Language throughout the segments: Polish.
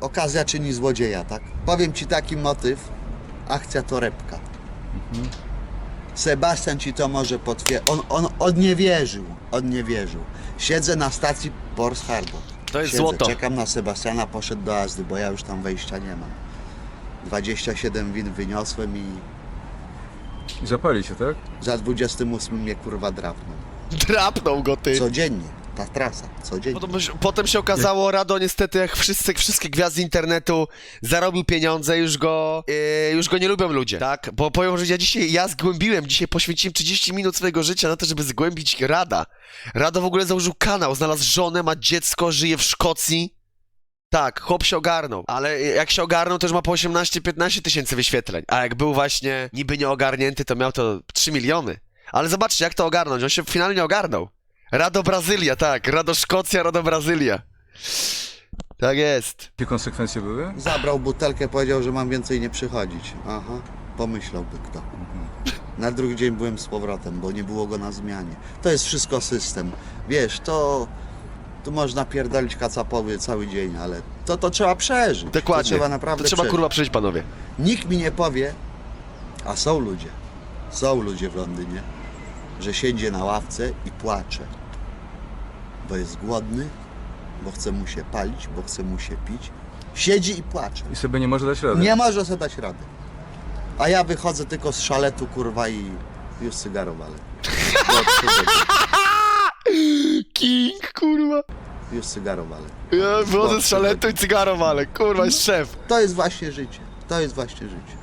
okazja czyni złodzieja, tak? Powiem ci taki motyw, akcja torebka. Sebastian ci to może potwierdzić. On, on, on nie wierzył, on nie wierzył. Siedzę na stacji Port Harbor. To jest Siedzę, złoto. Czekam na Sebastiana, poszedł do Azdy, bo ja już tam wejścia nie mam. 27 win wyniosłem i I zapali się, tak? za 28 mnie kurwa drapnął. Drapnął go ty. Codziennie, ta trasa, codziennie. Potem, potem się okazało, Rado niestety jak wszyscy, wszystkie gwiazdy internetu zarobił pieniądze, już go, yy, już go nie lubią ludzie, tak? Bo powiem, że ja dzisiaj, ja zgłębiłem, dzisiaj poświęciłem 30 minut swojego życia na to, żeby zgłębić Rada. Rado w ogóle założył kanał, znalazł żonę, ma dziecko, żyje w Szkocji. Tak, chłop się ogarnął, ale jak się ogarnął, to już ma po 18-15 tysięcy wyświetleń, a jak był właśnie niby nieogarnięty, to miał to 3 miliony. Ale zobaczcie, jak to ogarnąć, on się finalnie ogarnął. Rado Brazylia, tak. Rado Szkocja, Rado Brazylia. Tak jest. Jakie konsekwencje były? Zabrał butelkę, powiedział, że mam więcej nie przychodzić. Aha, pomyślałby kto. Na drugi dzień byłem z powrotem, bo nie było go na zmianie. To jest wszystko system. Wiesz, to... Tu można pierdolić kacapowy cały dzień, ale to, to trzeba przeżyć. Dokładnie. To trzeba naprawdę to trzeba przeżyć. kurwa przejść, panowie. Nikt mi nie powie, a są ludzie, są ludzie w Londynie, że siedzi na ławce i płacze, bo jest głodny, bo chce mu się palić, bo chce mu się pić. Siedzi i płacze. I sobie nie może dać rady. Nie może sobie dać rady. A ja wychodzę tylko z szaletu, kurwa, i już cygaro walę. King, kurwa. Już cygaro walę. Ja wychodzę z szaletu i cygaro ale kurwa, jest szef. To jest właśnie życie. To jest właśnie życie.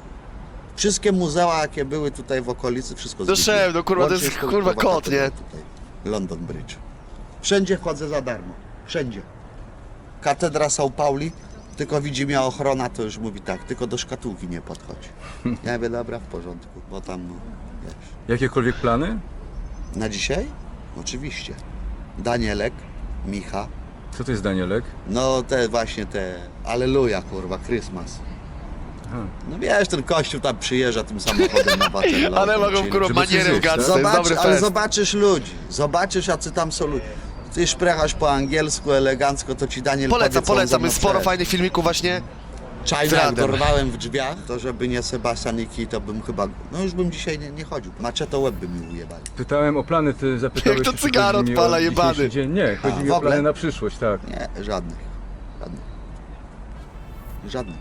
Wszystkie muzea, jakie były tutaj w okolicy, wszystko No zwiedziłem. szef, no kurwa, to Łącznie jest, z tą, kurwa, kot, nie? Tutaj, London Bridge. Wszędzie chodzę za darmo. Wszędzie. Katedra São Pauli, tylko widzi mnie ochrona, to już mówi tak, tylko do szkatułki nie podchodź. Ja mówię, dobra, w porządku, bo tam, no, wiesz. Jakiekolwiek plany? Na dzisiaj? Oczywiście. Danielek, Micha, Co to jest Danielek? no te właśnie te, aleluja, kurwa, Christmas. Aha. No wiesz, ten kościół tam przyjeżdża tym samochodem na Waterloo. Ale mogą kurwa maniery w gadce, zjeść, to jest Zobacz, ale fest. zobaczysz ludzi, zobaczysz jacy tam są ludzie. Ty szprechasz po angielsku, elegancko, to ci Daniel Polecam, polecam, jest sporo fajnych filmików właśnie. Czajna, Radem. dorwałem w drzwiach, to żeby nie Sebastian i Kij, to bym chyba, no już bym dzisiaj nie, nie chodził. Maczetą łeb by mi ujebali. Pytałem o plany, ty zapytałeś, Jak to czy cygaro chodzi mi odpala, o jebany. Dzień. Nie, chodzi A, mi w o ogóle? plany na przyszłość, tak. Nie, żadnych. Żadnych. Żadnych.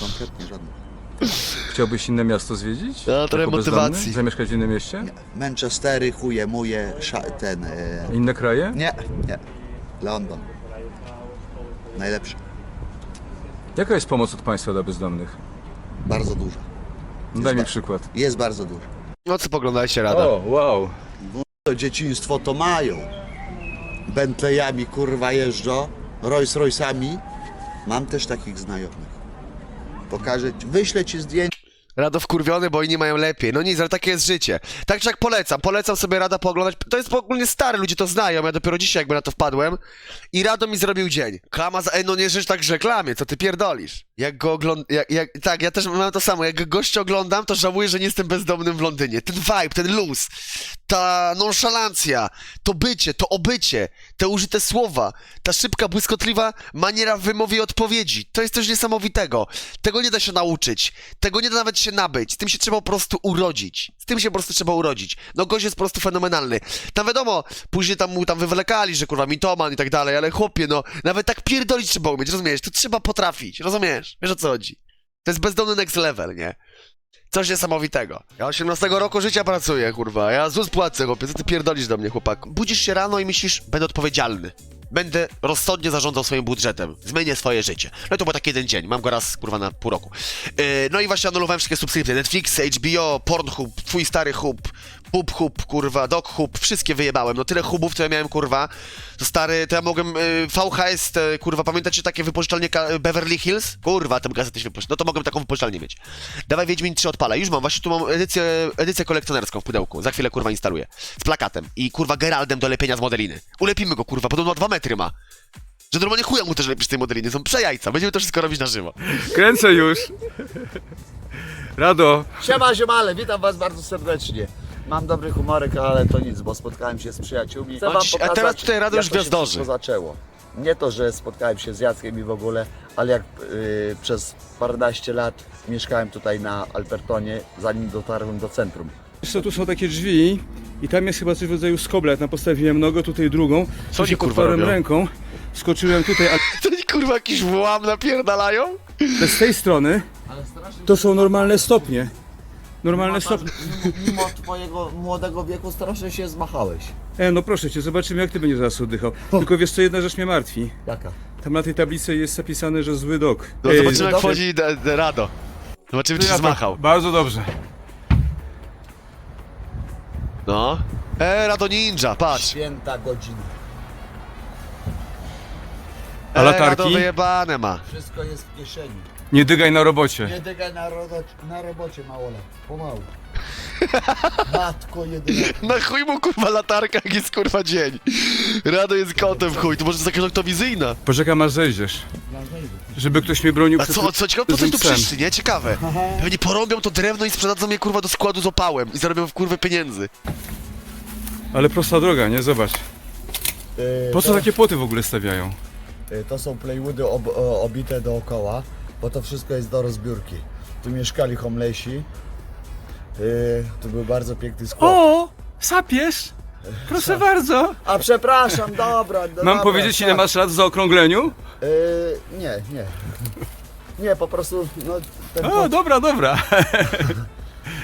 Kompletnie żadnych. Chciałbyś inne miasto zwiedzić? No, trochę Jako bezdomny? motywacji. Zamieszkać w innym mieście? Nie. Manchestery, chuje, muje, sza- ten... E... Inne kraje? Nie, nie. London. Najlepszy. Jaka jest pomoc od państwa dla bezdomnych? Bardzo dużo. No Daj mi przykład. Jest bardzo dużo. No co poglądaliście, Rada? O, wow. To dzieciństwo to mają. Bentleyami kurwa jeżdżą, Rolls Royce'ami. Mam też takich znajomych. Pokażę ci, wyślę ci zdjęcie. Rado wkurwiony, bo inni mają lepiej. No nic, ale takie jest życie. Tak jak polecam, polecam sobie Rada pooglądać. To jest ogólnie stary, ludzie to znają, ja dopiero dzisiaj jakby na to wpadłem. I Rado mi zrobił dzień. Klama za... Ej, no nie życz tak reklamie, co ty pierdolisz? Jak go oglądam, jak, jak... tak, ja też mam to samo, jak gościa oglądam, to żałuję, że nie jestem bezdomnym w Londynie. Ten vibe, ten luz, ta nonszalancja, to bycie, to obycie, te użyte słowa, ta szybka, błyskotliwa maniera wymowy i odpowiedzi. To jest coś niesamowitego. Tego nie da się nauczyć. Tego nie da nawet się nabyć. Tym się trzeba po prostu urodzić. Tym się po prostu trzeba urodzić. No gość jest po prostu fenomenalny. Tam wiadomo, później tam mu tam wywlekali, że kurwa mitoman i tak dalej, ale chłopie, no, nawet tak pierdolić trzeba umieć, rozumiesz? To trzeba potrafić, rozumiesz? Wiesz o co chodzi? To jest bezdomny next level, nie? Coś niesamowitego. Ja 18 roku życia pracuję, kurwa. Ja ZUS płacę, chłopie. Co ty pierdolisz do mnie, chłopak? Budzisz się rano i myślisz, będę odpowiedzialny. Będę rozsądnie zarządzał swoim budżetem. Zmienię swoje życie. No to był taki jeden dzień. Mam go raz, kurwa, na pół roku. Yy, no i właśnie anulowałem wszystkie subskrypcje. Netflix, HBO, Pornhub, twój stary hub, Hub Hub, kurwa, Dog Hub, wszystkie wyjebałem. No tyle hubów, to ja miałem, kurwa. To stary, to ja mogłem y, VHS, te, kurwa, pamiętacie takie wypożyczalnie ka- Beverly Hills? Kurwa, tam gazety się wypożycz. No to mogłem taką wypożyczalnię mieć. Dawaj Wiedźmin 3 odpala. Już mam, właśnie tu mam edycję, edycję kolekcjonerską w pudełku. Za chwilę, kurwa, instaluję. Z plakatem. I, kurwa, Geraldem do lepienia z modeliny. Ulepimy go, kurwa, podobno dwa metry ma. Że normalnie chuja mu też lepić z tej modeliny. Są przejajca. Będziemy to wszystko robić na żywo. Kręcę już. Rado, Siema ziomale, witam was bardzo serdecznie. Mam dobry humorek, ale to nic, bo spotkałem się z przyjaciółmi. Chcę A wam dziś- a pokazać, teraz tutaj Rado jak już to się gwiazdorzy. wszystko zaczęło. Nie to, że spotkałem się z Jackiem i w ogóle, ale jak y, przez paręnaście lat mieszkałem tutaj na Alpertonie, zanim dotarłem do centrum. Co tu są takie drzwi i tam jest chyba coś w rodzaju skobla. Tam postawiłem nogę, tutaj drugą. Co Tu oni, się kurwa, podparłem robią? ręką, skoczyłem tutaj, ale To oni kurwa jakiś włam napierdalają? z tej strony to są normalne stopnie. Normalne stopnie. Mimo twojego młodego wieku strasznie się zmachałeś. E, no proszę cię, zobaczymy jak ty będziesz zaraz oddychał. Tylko wiesz co, jedna rzecz mnie martwi. Jaka? Tam na tej tablicy jest zapisane, że zły dok. No Ej, zobaczymy jak wchodzi D- D- Rado. Zobaczymy czy się zmachał. Bardzo dobrze. No. E, Rado Ninja, patrz. Święta godzina. A E, latarki? Rado wyjebane ma. Wszystko jest w kieszeni. Nie dygaj na robocie. Nie dygaj na, rodo- na robocie małolat. Pomału. Matko jedyna. Na chuj mu kurwa latarka, jak jest kurwa dzień. Rado jest kotem w chuj, to może jest jakaś noktowizyjna. Poczekam aż zejdziesz. Żeby ktoś mnie bronił A przed co, co ciekawe, po coś tu psem. przyszli, nie? Ciekawe. Pewnie porąbią to drewno i sprzedadzą je kurwa do składu z opałem i zarobią w kurwę pieniędzy. Ale prosta droga, nie? Zobacz. Y, Po co to, takie płoty w ogóle stawiają? y, to są playwoody ob, o, obite dookoła, bo to wszystko jest do rozbiórki. Tu mieszkali homelesi. Y, tu był bardzo piękny skład. O! Sapiesz? Proszę bardzo. A przepraszam, dobra. no Mam dobra, powiedzieć ile tak. masz lat w zaokrągleniu? Y, nie, nie. Nie, po prostu no, ten O, kot, dobra, dobra.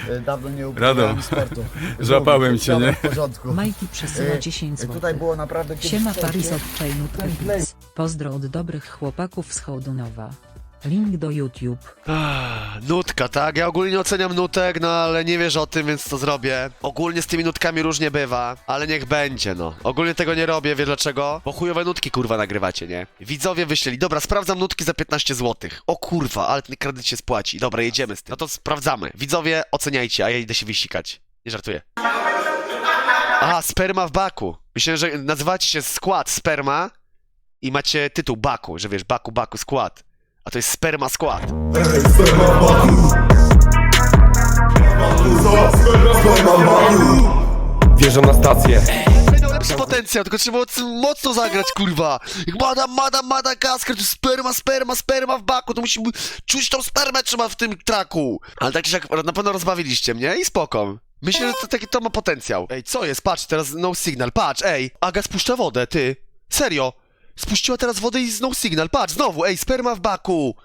y, dawno nie uprawiałem sportu. złapałem cię, Dobra, nie? W porządku. Majki przesyła Y, 10 y, zł. Tutaj było naprawdę kiedyś Siema wcześniej. Paris od. Pozdro od dobrych chłopaków z Hołdunowa. Link do YouTube. Ah, Nutka, tak? Ja ogólnie nie oceniam nutek, no ale nie wiesz o tym, więc to zrobię. Ogólnie z tymi nutkami różnie bywa, ale niech będzie, no. Ogólnie tego nie robię, wiesz dlaczego? Bo chujowe nutki, kurwa, nagrywacie, nie? Widzowie wyśleli, dobra, sprawdzam nutki za 15 zł. O kurwa, ale ten kredyt się spłaci. Dobra, jedziemy z tym. No to sprawdzamy. Widzowie, oceniajcie, a ja idę się wysikać. Nie żartuję. Aha, sperma w baku. Myślę, że nazywacie się skład sperma i macie tytuł baku, że wiesz, baku, baku, skład. A to jest sperma skład. Wjeżdżam na stację Miał lepszy potencjał, tylko trzeba moc- mocno zagrać, kurwa. Jak Madam, madam, madagaskar, to sperma, sperma, sperma w baku, to musi czuć tą spermę trzeba w tym traku. Ale tak czy jak na pewno rozbawiliście mnie i spoko. Myślę, że to, taki, to ma potencjał. Ej, co jest? Patrz, teraz no signal, patrz, ej. Aga spuszcza wodę, ty. Serio. Spuściła teraz wodę i z no signal, patrz, znowu, ej, sperma w baku.